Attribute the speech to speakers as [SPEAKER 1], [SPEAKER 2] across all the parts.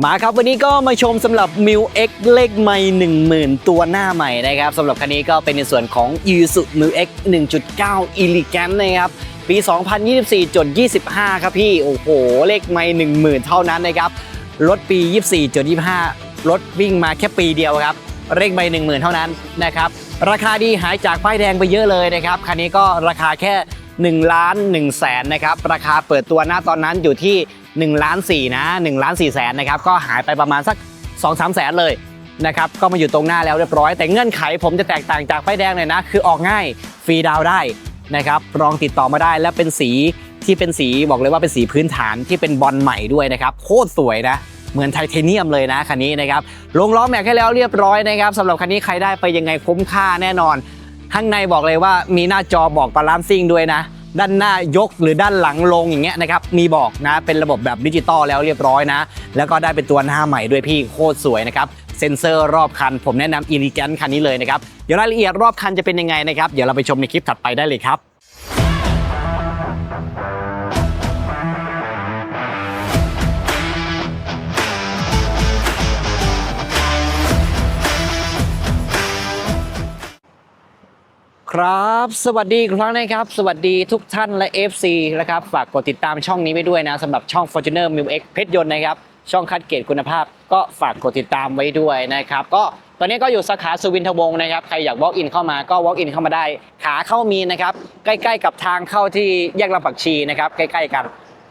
[SPEAKER 1] มาครับวันนี้ก็มาชมสำหรับ m ิ w X เลขไม่ 10,000 ตัวหน้าใหม่นะครับสำหรับคันนี้ก็เป็นในส่วนของ i s u m i w X 1.9 Elegant นะครับปี 2024จด25 ครับพี่ โอ้โห เลขไม่ 10,000 เท่านั้นนะครับ รถปี 24จด25 รถวิ่งมาแค่ปีเดียวครับ เลขไม่ 10,000 เท่านั้นนะครับ ราคาดีหายจากป้ายแดงไปเยอะเลยนะครับ คันนี้ก็ราคาแค่1ล้าน1แสนนะครับ ราคาเปิดตัวหน้าตอนนั้นอยู่ที่ 1ล้าน4นะ1ล้าน4แสนนะครับก็หายไปประมาณสัก 2 3แสนเลยนะครับก็มาอยู่ตรงหน้าแล้วเรียบร้อย แต่เงื่อนไขผมจะแตกต่างจากป้ายแดงเลยนะ คือออกง่ายฟรีดาวได้นะครับลองติดต่อมาได้และเป็นสีที่เป็นสีบอกเลยว่าเป็นสีพื้นฐานที่เป็นบอลใหม่ด้วยนะครับโคตรสวยนะเหมือนไทเทเนียมเลยนะคันนี้นะครับลงล้อแม็กให้แล้วเรียบร้อยนะครับสำหรับคันนี้ใครได้ไปยังไงคุ้มค่าแน่นอน ข้างในบอกเลยว่ามีหน้าจอบอกบาลานซิ่งด้วยนะ ด้านหน้ายกหรือด้านหลังลงอย่างเงี้ยนะครับมีบอกนะเป็นระบบแบบดิจิตอลแล้วเรียบร้อยนะ แล้วก็ได้เป็นตัวหน้าใหม่ด้วยพี่โคตรสวยนะครับเซ็นเซอร์รอบคัน ผมแนะนำอีลิแกนคันนี้เลยนะครับ เดี๋ยวรายละเอียดรอบคันจะเป็นยังไงนะครับ เดี๋ยวเราไปชมในคลิปถัดไปได้เลยครับ ครับ สวัสดีครั้งนะครับ สวัสดีทุกท่านและ FC นะครับ ฝากกดติดตามช่องนี้ไว้ด้วยนะสำหรับช่อง Fortuner m i l X เพชรยนต์นะครับ ช่องคัดเกรดคุณภาพ ก็ฝากกดติดตามไว้ด้วยนะครับ ก็ตอนนี้ก็อยู่สาขาสุวินทวงศ์นะครับ ใครอยาก walk in เข้ามาก็ walk in เข้ามาได้ ขาเข้ามีนะครับ ใกล้ๆกับทางเข้าที่แยกลำปักชีนะครับ ใกล้ๆกัน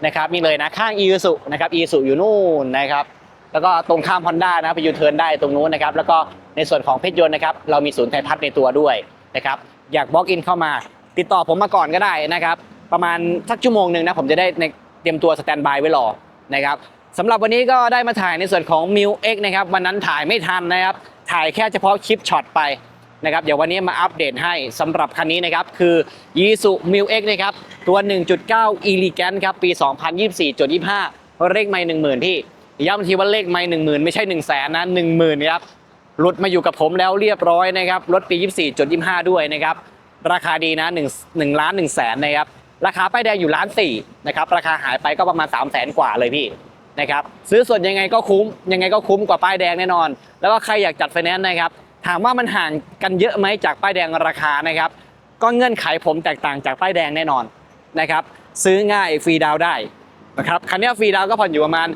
[SPEAKER 1] นะครับนี่เลยนะข้างอีสุนะครับอีสุอยู่นู่นนะครับแล้วก็ตรงข้ามฮอนด้านะไปยูเทิร์นได้ตรงนู้นนะครับ แล้วก็ในส่วนของเพชรยนต์นะครับ เรามีศูนย์ไทยพัฒน์ในตัวด้วยนะครับ อยากบล็อกอินเข้ามา ติดต่อผมมาก่อนก็ได้นะครับ ประมาณสักชั่วโมงหนึ่งนะผมจะได้เตรียมตัวสแตนบายไว้รอนะครับสำหรับวันนี้ก็ได้มาถ่ายในส่วนของ m ิ w X นะครับวันนั้นถ่ายไม่ทันนะครับ ถ่ายแค่เฉพาะคลิปช็อตไปนะครับเดี๋ยววันนี้มาอัปเดตให้สำหรับคันนี้นะครับ คือ y i s u m i w X นะครับ ตัว 1.9 Elegant ครับ ปี 2024.25 เลขไม่ 10,000พี่ย้ำทีว่าเลขไม่10,000 ไม่ใช่ 1 0 0 0 0แสนนะ 10,000 ครับ หลุดมาอยู่กับผมแล้วเรียบร้อยนะครับ รถปี 24.25 ด้วยนะครับ ราคาดีนะ1 1ล้าน1แสนนะครับราคาป้ายแดงอยู่ล้าน4นะครับราคาหายไปก็ประมาณ3 0 0แสนกว่าเลยพี่นะครับซื้อสดยังไงก็คุ้มยังไงก็คุ้มกว่าป้ายแดงแน่นอน แล้วก็ใครอยากจัดไฟแนนซ์นะครับถามว่ามันห่างกันเยอะไหมจากป้ายแดงราคานะครับก็เงื่อนไขผมแตกต่างจากป้ายแดงแน่นอนนะครับซื้อง่ายฟรีดาวได้นะครับคันนี้ฟรีดาวก็ผ่อนอยู่ประมาณ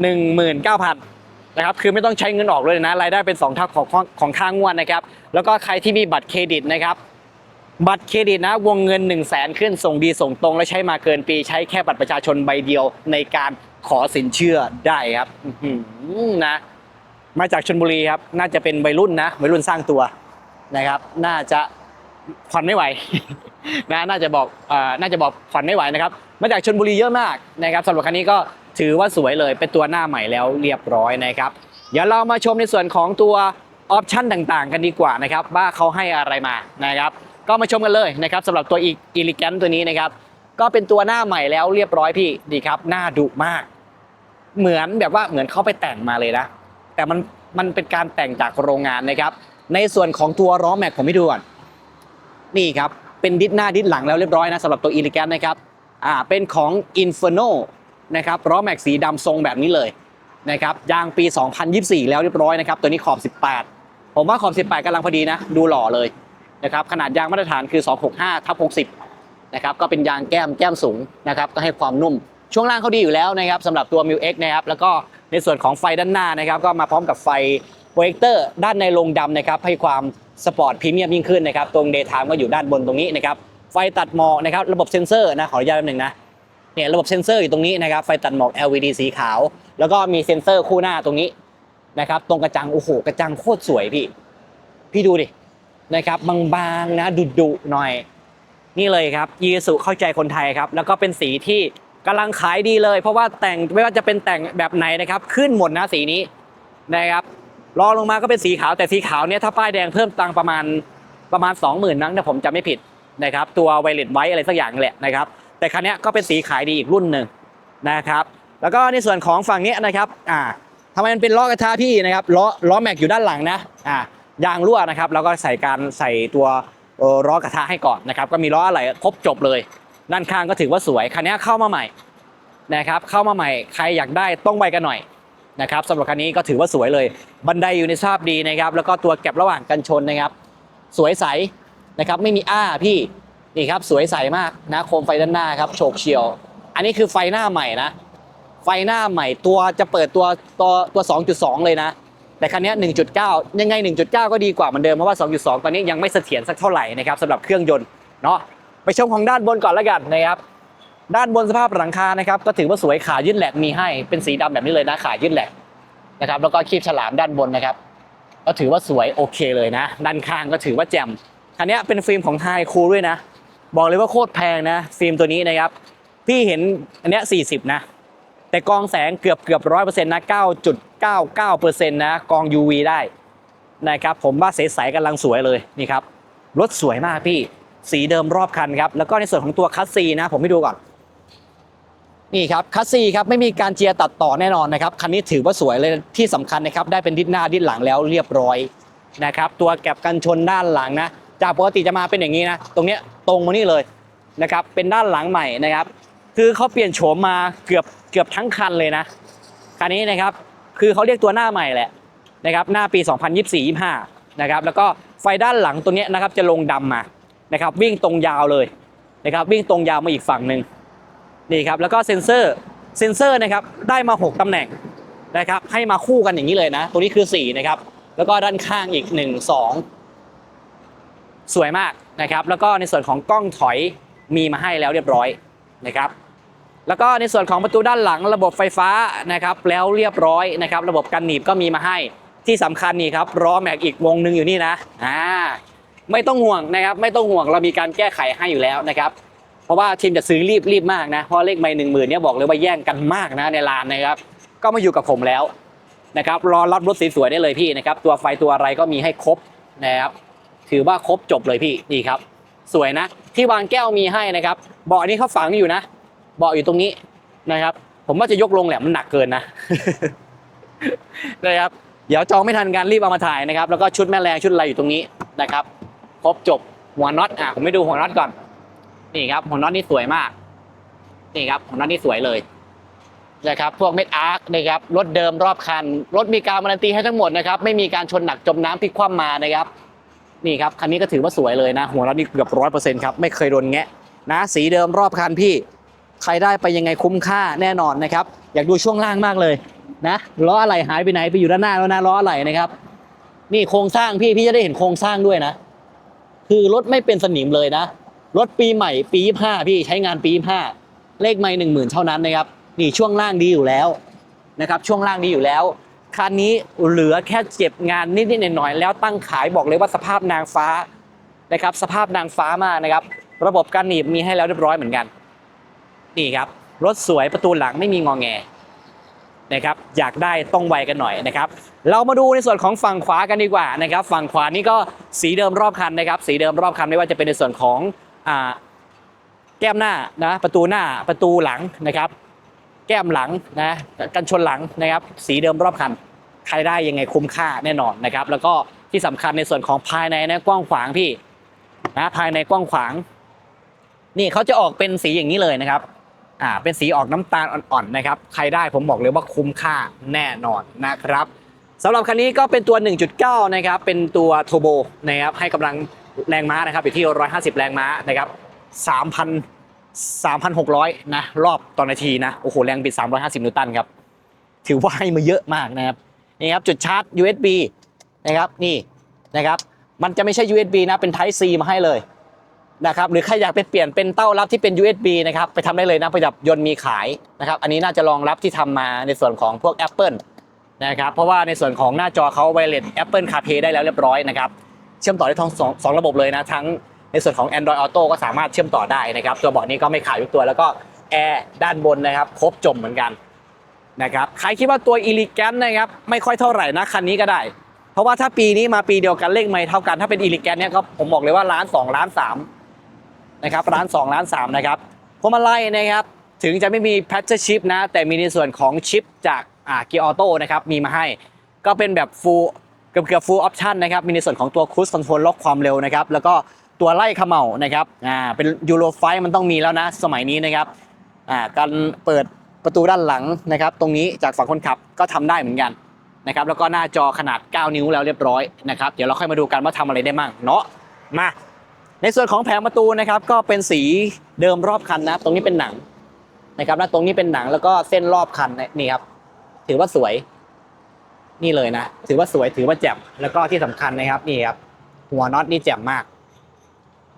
[SPEAKER 1] 19,000นะครับคือไม่ต้องใช้เงินออกเลยนะรายได้เป็น 2 เท่าของของค่างวดนะครับแล้วก็ใครที่มีบัตรเครดิตนะครับ บัตรเครดิตนะวงเงิน 1 0 0 0 0แสนขึ้นส่งดีส่งตรง และใช้มาเกินปีใช้แค่บัตรประชาชนใบเดียวในการขอสินเชื่อได้ครับนะ มาจากชนบุรีครับ น่าจะเป็นวัยรุ่นนะวัยรุ่นสร้างตัวนะครับ น่าจะผ่อนไม่ไหวนะน่าจะบอกน่าจะบอกผ่อนไม่ไหวนะครับ มาจากชนบุรีเยอะมากนะครับสำหรับคันนี้ก็ถือว่าสวยเลยเป็นตัวหน้าใหม่แล้วเรียบร้อยนะครับเดี๋ยวเรามาชมในส่วนของตัวออปชันต่างๆ กันดีกว่านะครับ ว่าเขาให้อะไรมานะครับ ก็มาชมกันเลยนะครับสำหรับตัวอีลิแกนตัวนี้นะครับ ก็เป็นตัวหน้าใหม่แล้วเรียบร้อยพี่ดีครับ หน้าดุมาก เหมือนแบบว่าเหมือนเขาไปแต่งมาเลยนะ แต่มันมันเป็นการแต่งจากโรงงานนะครับ ในส่วนของตัวล้อแม็กผมให้ดูก่อนนี่ครับ เป็นดิสหน้าดิสหลังแล้วเรียบร้อยนะสำหรับตัวอีลิแกนนะครับอ่าเป็นของ Inferno นะครับล้อแม็กสีดำทรงแบบนี้เลยนะครับยางปี 2024 แล้วเรียบร้อยนะครับ ตัวนี้ขอบ 18 ผมว่าขอบ 18กำลังพอดีนะ ดูหล่อเลย นะครับขนาดยางมาตรฐานคือ 265ทับ60นะครับก็เป็นยางแก้มแก้มสูงนะครับก็ให้ความนุ่ม ช่วงล่างเขาดีอยู่แล้วนะครับสำหรับตัว m ิ w X นะครับแล้วก็ในส่วนของไฟด้านหน้านะครับก็มาพร้อมกับไฟโปรเจคเตอร์ด้านในโรงดำนะครับให้ความสปอร์ตพรีเมียมยิ่งขึ้นนะครับตรงเดย์ไทม์ก็อยู่ด้านบนตรงนี้นะครับไฟตัดหมอกนะครับระบบเซ็นเซอร์นะขออนุญาตแป๊บหนึงนะเนี่ยระบบเซ็นเซอร์อยู่ตรงนี้นะครับไฟตัดหมอก LED สีขาว แล้วก็มีเซ็นเซอร์คู่หน้าตรงนี้นะครับตรงกระจังโอ้โหกระจังโคตรสวยพี่ พี่ดูดิ นะครับบางๆนะดุๆหน่อย นี่เลยครับยีสุเข้าใจคนไทยครับ แล้วก็เป็นสีที่กำลังขายดีเลย เพราะว่าแต่งไม่ว่าจะเป็นแต่งแบบไหนนะครับ ขึ้นหมดนะสีนี้นะครับรองลงมาก็เป็นสีขาวแต่สีขาวเนี่ยถ้าป้ายแดงเพิ่มตังประมาณประมาณ 20,000นั้งถ้าผมจำไม่ผิดนะครับตัวไวเลตไว้อะไรสักอย่างแหละนะครับแต่คันนี้ก็เป็นสีขายดีอีกรุ่นหนึ่งนะครับแล้วก็ในส่วนของฝั่งนี้นะครับอ่าทำไมมันเป็นล้อกระทะพี่นะครับล้อล้อแม็กอยู่ด้านหลังนะอ่า ยางรั่วนะครับแล้วก็ใส่การใส่ตัวล้อกระทะให้ก่อนนะครับก็มีล้ออะไรครบจบเลย ด้านข้างก็ถือว่าสวยคันนี้เข้ามาใหม่นะครับเข้ามาใหม่ใครอยากได้ต้องไวกันหน่อยนะครับสำหรับคันนี้ก็ถือว่าสวยเลย บันไดอยู่ในสภาพดีนะครับแล้วก็ตัวแก็บระหว่างกันชนนะครับ สวยใสนะครับไม่มีอ้าพี่นี่ครับสวยใสมากนะโคมไฟด้านหน้าครับโฉกเฉียว อันนี้คือไฟหน้าใหม่นะ ไฟหน้าใหม่ตัวจะเปิดตัวตัวตัว 2.2 เลยนะ แต่คันนี้ 1.9 ยังไง 1.9 ก็ดีกว่าเหมือนเดิมเพราะว่า 2.2 ตอนนี้ยังไม่เสถียรสักเท่าไหร่นะครับสำหรับเครื่องยนต์เนาะไปชมของด้านบนก่อนแล้วกันนะครับด้านบนสภาพหลังคานะครับก็ถือว่าสวยขายึดแหลกมีให้เป็นสีดำแบบนี้เลยนะขายึดแหลกนะครับแล้วก็คีบฉลามด้านบนนะครับ ก็ถือว่าสวยโอเคเลยนะ ด้านข้างก็ถือว่าแจ่มคันนี้เป็นฟิล์มของไฮคูด้วยนะ บอกเลยว่าโคตรแพงนะ ฟิล์มตัวนี้นะครับพี่เห็นอันนี้40 นะ แต่กองแสงเกือบเกือบร้อยเปอร์เซ็นต์นะ9.99เก้าเก้าเปอร์เซ็นต์นะกอง UV ได้นะครับผมว่าใสๆกำลังสวยเลยนี่ครับรถสวยมากพี่สีเดิมรอบคันครับแล้วก็ในส่วนของตัวคัสซีนะผมให้ดูก่อนนี่ครับคัสซีครับไม่มีการเจียตัดต่อแน่นอนนะครับคันนี้ถือว่าสวยเลยที่สำคัญนะครับได้เป็นดิสหน้าดิสหลังแล้วเรียบร้อยนะครับตัวแก็บกันชนด้านหลังนะจากปกติจะมาเป็นอย่างนี้นะตรงเนี้ยตรงมานี่เลยนะครับเป็นด้านหลังใหม่นะครับ คือเขาเปลี่ยนโฉมมาเกือบเกือบทั้งคันเลยนะคันนี้นะครับคือเขาเรียกตัวหน้าใหม่แหละนะครับหน้าปี 2024-25นะครับแล้วก็ไฟด้านหลังตัวนี้นะครับจะลงดำมานะครับวิ่งตรงยาวเลยนะครับวิ่งตรงยาวมาอีกฝั่งหนึ่งนี่ครับแล้วก็เซ็นเซอร์เซ็นเซอร์นะครับได้มา 6ตำแหน่งนะครับให้มาคู่กันอย่างนี้เลยนะ ตัวนี้คือ 4 นะครับ แล้วก็ด้านข้างอีก 1 2 สวยมากนะครับ แล้วก็ในส่วนของกล้องถอยมีมาให้แล้วเรียบร้อยนะครับ แล้วก็ในส่วนของประตูด้านหลังระบบไฟฟ้านะครับแล้วเรียบร้อยนะครับระบบกันหนีบก็มีมาให้ที่สำคัญนี่ครับล้อแม็กอีกวงหนึ่งอยู่นี่นะอ่าไม่ต้องห่วงนะครับไม่ต้องห่วงเรามีการแก้ไขให้อยู่แล้วนะครับเพราะว่าทีมจะซื้อรีบรีบมากนะเพราะเลขไม่หนึ่งหมื่นเนี่ยบอกเลยว่าแย่งกันมากนะในลานนะครับก็มาอยู่กับผมแล้วนะครับรอรับรถสวยๆได้เลยพี่นะครับตัวไฟตัวอะไรก็มีให้ครบนะครับถือว่าครบจบเลยพี่นี่ครับ สวยนะ ที่วางแก้วมีให้นะครับเบาะนี้เขาฝังอยู่นะ เบาะอยู่ตรงนี้นะครับ ผมว่าจะยกลงแหละมันหนักเกินนะนะครับเดี๋ยวจองไม่ทันการรีบเอามาถ่ายนะครับ แล้วก็ชุดแม่แรงชุดอะไรอยู่ตรงนี้นะครับ ครบจบหัวน็อตอะผมไม่ดูหัวน็อตก่อน นี่ครับ หัวน็อตนี่สวยมาก นี่ครับ หัวน็อตนี่สวยเลยนะครับ พวกเม็ดอาร์คนะครับรถเดิมรอบคันรถมีการการันตีให้ทั้งหมดนะครับ ไม่มีการชนหนักจมน้ำพลิกคว่ำมานะครับ นี่ครับคันนี้ก็ถือว่าสวยเลยนะ หัวน็อตนี่เกือบร้อยเปอร์เซ็นต์ครับไม่เคยโดนแงะนะ สีเดิมรอบคันพี่ ใครได้ไปยังไงคุ้มค่าแน่นอนนะครับ อยากดูช่วงล่างมากเลยนะล้ออะไรหายไปไหนไปอยู่ด้านหน้าแล้วนะล้ออะไรนะครับ นี่โครงสร้างพี่พี่จะได้เห็นโครงสร้างด้วยนะ คือรถไม่เป็นสนิมเลยนะ รถปีใหม่ปี25พี่ใช้งานปี25เลขไม่หนึ่งหมื่นเท่านั้นนะครับนี่ช่วงล่างดีอยู่แล้วนะครับ ช่วงล่างดีอยู่แล้วคันนี้เหลือแค่เจ็บงานนิดๆหน่อยๆแล้วตั้งขายบอกเลยว่าสภาพนางฟ้านะครับ สภาพนางฟ้ามากนะครับ ระบบการหนีบมีให้แล้วเรียบร้อยเหมือนกัน นี่ครับรถสวยประตูหลังไม่มีงอแงนะครับอยากได้ต้องไวกันหน่อยนะครับเรามาดูในส่วนของฝั่งขวากันดีกว่านะครับฝั่งขวานี่ก็สีเดิมรอบคันนะครับ สีเดิมรอบคันไม่ว่าจะเป็นในส่วนของแก้มหน้านะประตูหน้าประตูหลังนะครับ แก้มหลังนะกันชนหลังนะครับ สีเดิมรอบคันใครได้ยังไงคุ้มค่าแน่นอนนะครับ แล้วก็ที่สำคัญในส่วนของภายในนะกว้างขวางพี่นะภายในกว้างขวาง นี่เขาจะออกเป็นสีอย่างนี้เลยนะครับ อ่าเป็นสีออกน้ำตาลอ่อนๆนะครับใครได้ผมบอกเลยว่าคุ้มค่าแน่นอนนะครับสำหรับคันนี้ก็เป็นตัว 1.9 นะครับเป็นตัวโทโบนะครับให้กำลังแรงม้านะครับอยู่ที่ 150 แรงม้านะครับ3,000 3,600 นะ รอบต่อนาทีนะ โอ้โห แรงบิด 350 นิวตันครับ ถือว่าให้มาเยอะมากนะครับ นี่ครับ จุดชาร์จ USB นะครับ นี่นะครับ มันจะไม่ใช่ USB นะ เป็น Type C มาให้เลย นะครับหรือใครอยากไปเปลี่ยนเป็นเต้ารับที่เป็น USB นะครับไปทำได้เลยนะประดับยนต์มีขายนะครับอันนี้น่าจะรองรับที่ทำมาในส่วนของพวก Apple นะครับเพราะว่าในส่วนของหน้าจอเขาไวเลส Apple CarPlay ได้แล้วเรียบร้อยนะครับเชื่อมต่อได้ทั้งสองสองระบบเลยนะทั้งในส่วนของ Android Auto ก็สามารถเชื่อมต่อได้นะครับ ตัวเบาะนี้ก็ไม่ขาดทุกตัวแล้วก็แอร์ด้านบนนะครับ ครบจมเหมือนกันนะครับใครคิดว่าตัว e l e g a n t นะครับไม่ค่อยเท่าไหร่นะคันนี้ก็ได้ เพราะว่าถ้าปีนี้มาปีเดียวกันเลขไม่เท่ากันถ้าเป็น e l e g a n t เนี่ยก็ผมบอกเลยว่าล้านสองล้านสาม นะครับร้าน2ร้าน3นะครับพวงมาลัยนะครับถึงจะไม่มีแพทเจอร์ชิปนะแต่มีในส่วนของชิปจากอ่าเกียร์ออโต้นะครับมีมาให้ ก็เป็นแบบ full เกือบเกือบ full option นะครับมีในส่วนของตัวคูสคอนโทรลล็อกความเร็วนะครับแล้วก็ตัวไล่เขม่านะครับอ่าเป็นยูโรไฟมันต้องมีแล้วนะสมัยนี้นะครับอ่าการเปิดประตูด้านหลังนะครับ ตรงนี้จากฝั่งคนขับก็ทำได้เหมือนกันนะครับแล้วก็หน้าจอขนาด 9 นิ้วแล้วเรียบร้อยนะครับเดี๋ยวเราค่อยมาดูกันว่าทำอะไรได้มั่งเนาะมา ในส่วนของแผงประตูนะครับก็เป็นสีเดิมรอบคันนะ ตรงนี้เป็นหนังนะครับแล้วตรงนี้เป็นหนังแล้วก็เส้นรอบคันนี่ครับ ถือว่าสวย นี่เลยนะ ถือว่าสวยถือว่าแจ่มแล้วก็ที่สำคัญนะครับนี่ครับหัวน็อตนี่แจ่มมาก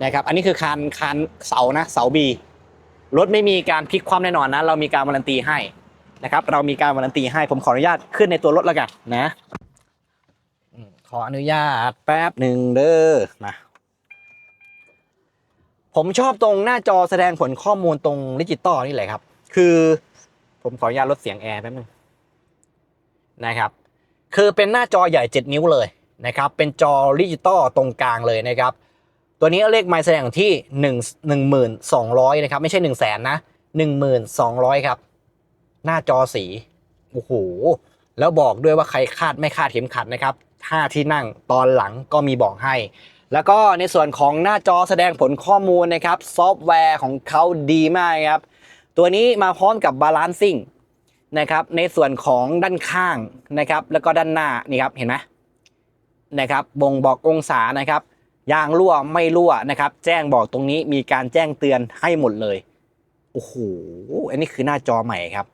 [SPEAKER 1] นะครับ อันนี้คือคานคานเสานะ เสาบีรถไม่มีการพลิกคว่ำแน่นอนนะ เรามีการวารันตีให้นะครับ เรามีการวารันตีให้ผมขออนุญาตขึ้นในตัวรถแล้วกันนะขออนุญาตแป๊บหนึ่งเด้อมา ผมชอบตรงหน้าจอแสดงผลข้อมูลตรงดิจิตอลนี่แหละครับ คือผมขออนุญาตลดเสียงแอร์แป๊บนึงนะครับคือเป็นหน้าจอใหญ่ 7 นิ้วเลยนะครับเป็นจอดิจิตอลตรงกลางเลยนะครับ ตัวนี้เลขไมล์แสดงที่1 1200นะครับไม่ใช่ 1 0 0 0 0แสนนะ1200 ครับ หน้าจอสีโอ้โหแล้วบอกด้วยว่าใครคาดไม่คาดเข็มขัดนะครับท่าที่นั่งตอนหลังก็มีบอกให้ แล้วก็ในส่วนของหน้าจอแสดงผลข้อมูลนะครับซอฟต์แวร์ของเขาดีมากครับ ตัวนี้มาพร้อมกับบาลานซิ่งนะครับในส่วนของด้านข้างนะครับ แล้วก็ด้านหน้านี่ครับเห็นไหมนะครับบ่งบอกองศานะครับยางรั่วไม่รั่วนะครับ แจ้งบอกตรงนี้มีการแจ้งเตือนให้หมดเลยโอ้โหอันนี้คือหน้าจอใหม่ครับ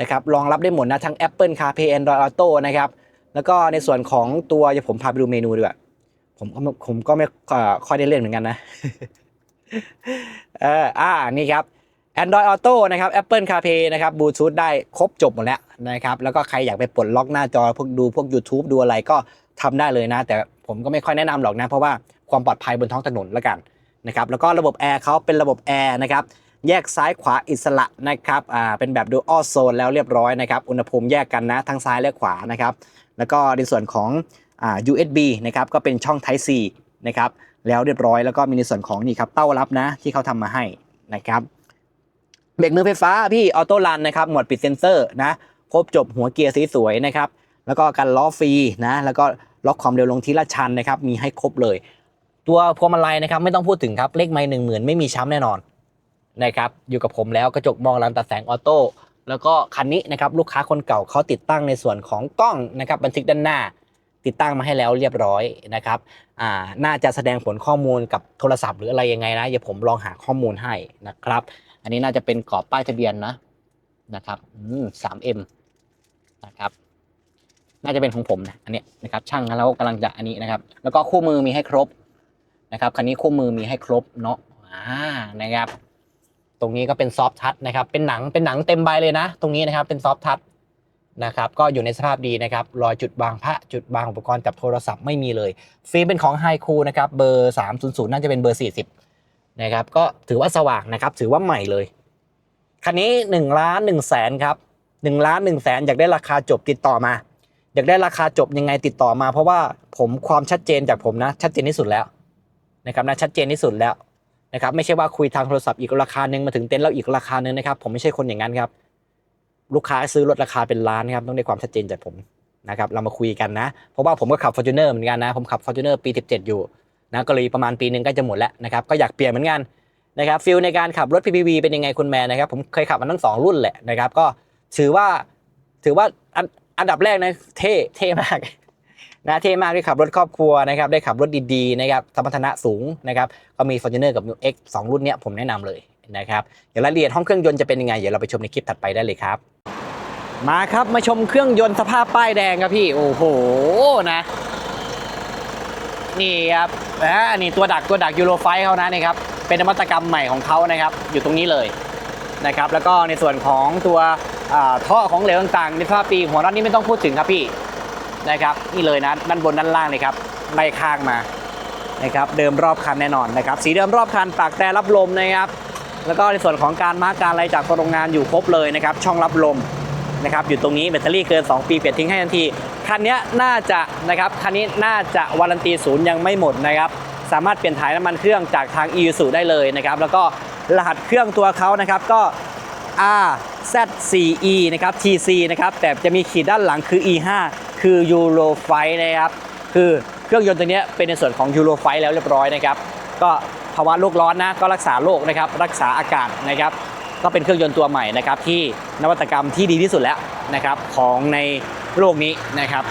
[SPEAKER 1] นะครับรองรับได้หมดนะทั้ง Apple CarPlay Android Auto นะครับแล้วก็ในส่วนของตัวเดี๋ยวผมพาไปดูเมนูดีกว่า ผมก็ไม่ผมก็ไม่ค่อยได้เล่นเหมือนกันนะเอออ่านี่ครับ Android Auto นะครับ Apple CarPlay นะครับบลูทูธได้ครบจบหมดแล้วนะครับ แล้วก็ใครอยากไปปลดล็อกหน้าจอพวกดูพวก YouTube ดูอะไรก็ทำได้เลยนะ แต่ผมก็ไม่ค่อยแนะนำหรอกนะ เพราะว่าความปลอดภัยบนท้องถนนแล้วกันนะครับ แล้วก็ระบบแอร์เขาเป็นระบบแอร์นะครับ แยกซ้ายขวาอิสระนะครับ อ่า เป็นแบบ Dual Zone แล้วเรียบร้อยนะครับ อุณหภูมิแยกกันนะ ทั้งซ้ายและขวานะครับ แล้วก็ในส่วนของ USB นะครับก็เป็นช่อง Type C นะครับแล้วเรียบร้อยแล้วก็มีในส่วนของนี่ครับเต้ารับนะที่เขาทำมาให้นะครับเบรกมือไฟฟ้าพี่ออโต้รันนะครับหมวดปิดเซนเซอร์นะครบจบหัวเกียร์สีสวยนะครับแล้วก็การล้อฟรีนะแล้วก็ล็อกความเร็วลงทีละชันนะครับมีให้ครบเลย ตัวพวงมาลัยนะครับไม่ต้องพูดถึงครับเลขไม้หนึ่งหมื่นไม่มีช้ำแน่นอนนะครับอยู่กับผมแล้วกระจกมองลำตัดแสงออโต้แล้วก็คันนี้นะครับลูกค้าคนเก่าเขาติดตั้งในส่วนของกล้องนะครับบันทึกด้านหน้า ติดตั้งมาให้แล้วเรียบร้อยนะครับอ่าน่าจะแสดงผลข้อมูลกับโทรศัพท์หรืออะไรยังไงนะเดี๋ยวผมลองหาข้อมูลให้นะครับ อันนี้น่าจะเป็นกรอบป้ายทะเบียนนะนะครับอืมสามเอ็มนะครับน่าจะเป็นของผมนะอันเนี้ยนะครับช่างแล้วกำลังจะอันนี้นะครับ แล้วก็คู่มือมีให้ครบนะครับคันนี้คู่มือมีให้ครบเนาะอ่านะครับ ตรงนี้ก็เป็นซอฟทัชนะครับ เป็นหนังเป็นหนังเต็มใบเลยนะ ตรงนี้นะครับเป็นซอฟทัช นะครับก็อยู่ในสภาพดีนะครับรอยจุดบางพระจุดบางอุปกรณ์จับโทรศัพท์ไม่มีเลย ฟิล์มเป็นของไฮคูนะครับเบอร์ 300 น่าจะเป็นเบอร์ 40นะครับก็ถือว่าสว่างนะครับถือว่าใหม่เลยคันนี้1ล้าน1แสนครับ1ล้าน1แสนอยากได้ราคาจบติดต่อมา อยากได้ราคาจบยังไงติดต่อมา เพราะว่าผมความชัดเจนจากผมนะชัดเจนที่สุดแล้วนะครับนะชัดเจนที่สุดแล้วนะครับไม่ใช่ว่าคุยทางโทรศัพท์อีกราคาหนึ่งมาถึงเต็นท์แล้วอีกราคาหนึ่งนะครับผมไม่ใช่คนอย่างนั้นครับ ลูกค้าซื้อรถราคาเป็นล้านครับต้องได้ความชัดเจนจากผมนะครับเรามาคุยกันนะ เพราะว่าผมก็ขับ Fortuner เหมือนกันนะผมขับ Fortuner ปี 17 อยู่นะก็เลยประมาณปีหนึ่งก็จะหมดแล้วนะครับก็อยากเปลี่ยนเหมือนกันนะครับฟิลในการขับรถ PPV เป็นยังไงคุณแม่นะครับผมเคยขับมันทั้งสองรุ่นแหละนะครับก็ถือว่าถือว่าอันอันดับแรกนะเท่เท่มาก นะเท่มากที่ขับรถครอบครัวนะครับได้ขับรถดีๆนะครับสมรรถนะสูงนะครับก็มี Fortuner กับ New X สองรุ่นเนี้ยผมแนะนำเลยนะครับเดี๋ยวรายละเอียดห้องเครื่องยนต์จะเป็นยังไงเดี๋ยวเราไปชมในคลิปถัดไปได้เลยครับ มาครับมาชมเครื่องยนต์สภาพป้ายแดงครับพี่โอ้โหนะนี่ครับอ่านี่ตัวดักตัวดักยูโรไฟเขานะนี่ครับเป็นนวัตกรรมใหม่ของเขานะครับอยู่ตรงนี้เลยนะครับแล้วก็ในส่วนของตัวท่อของเหลวต่างๆในสภาพปีหัวน็อตนี่ไม่ต้องพูดถึงครับพี่ นะครับนี่เลยนะด้านบนด้านล่างเลยครับไล่ข้างมานะครับเดิมรอบคันแน่นอนนะครับสีเดิมรอบคันปากแต่รับลมนะครับ แล้วก็ในส่วนของการมาร์กการอะไรจากโรงงานอยู่ครบเลยนะครับช่องรับลมนะครับอยู่ตรงนี้แบตเตอรี่เกิน 2 ปีเปลี่ยนทิ้งให้ทันทีคันนี้น่าจะนะครับคันนี้น่าจะวารันตีศูนย์ยังไม่หมดนะครับสามารถเปลี่ยนถ่ายน้ำมันเครื่องจากทาง e u s u ได้เลยนะครับแล้วก็รหัสเครื่องตัวเขานะครับก็ R Z 4 E นะครับ TC นะครับแต่จะมีขีดด้านหลังคือ E5 คือ Euro f i นะครับคือเครื่องยนต์ตัวนี้เป็นในส่วนของ Euro f i แล้วเรียบร้อยนะครับก็ภาวะโลกร้อนนะก็รักษาโรคนะครับรักษาอากาศนะครับก็เป็นเครื่องยนต์ตัวใหม่นะครับที่นวัตกรรมที่ดีที่สุดแล้วนะครับของในโลกนี้นะครับ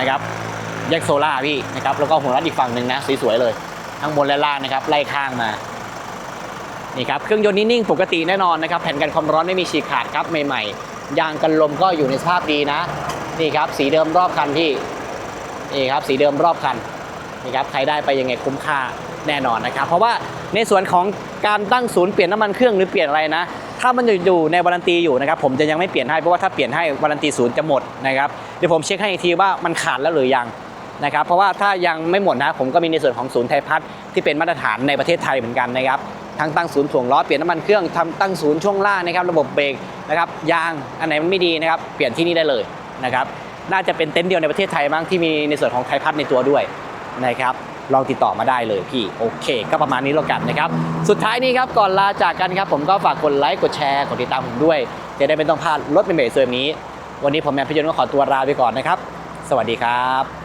[SPEAKER 1] นะครับแยกโซล่าพี่นะครับแล้วก็หัวรัดอีกฝั่งหนึ่งนะสวยๆเลยทั้งบนและล่างนะครับไล่ข้างมานี่ครับเครื่องยนต์นิ่งๆปกติแน่นอนนะครับแผ่นกันความร้อนไม่มีฉีกขาดครับใหม่ๆ ยางกันลมก็อยู่ในสภาพดีนะ นี่ครับสีเดิมรอบคันพี่นี่ครับสีเดิมรอบคันนี่ครับใครได้ไปยังไงคุ้มค่าแน่นอนนะครับ เพราะว่าในส่วนของการตั้งศูนย์เปลี่ยนน้ำมันเครื่องหรือเปลี่ยนอะไรนะ ถ้ามันอยู่ในวารันตีอยู่นะครับผมจะยังไม่เปลี่ยนให้เพราะว่าถ้าเปลี่ยนให้วารันตีศูนย์จะหมดนะครับเดี๋ยวผมเช็คให้อีกทีว่ามันขาดแล้วหรือยังนะครับเพราะว่าถ้ายังไม่หมดนะผมก็มีในส่วนของศูนย์ไทยพัฒน์ที่เป็นมาตรฐานในประเทศไทยเหมือนกันนะครับ ทั้งตั้งศูนย์ถ่วงล้อเปลี่ยนน้ำมันเครื่องทำตั้งศูนย์ช่วงล่างนะครับระบบเบรกนะครับยางอันไหนมันไม่ดีนะครับเปลี่ยนที่นี่ได้เลยนะครับน่าจะเป็นเต็นท์เดียวในประเทศไทยมั้งที่มีในส่วนของไทยพัฒในตัวด้วยนะครับลองติดต่อมาได้เลยพี่โอเค ก็ประมาณนี้แล้วกันนะครับ สุดท้ายนี้ครับก่อนลาจากกันครับ ผมก็ฝากกดไลค์กดแชร์กดติดตามผมด้วย จะได้ไม่ต้องพลาดรถเป็นเบสเซอร์นี้ วันนี้ผมแมนพิยนต์ก็ขอตัวลาไปก่อนนะครับ สวัสดีครับ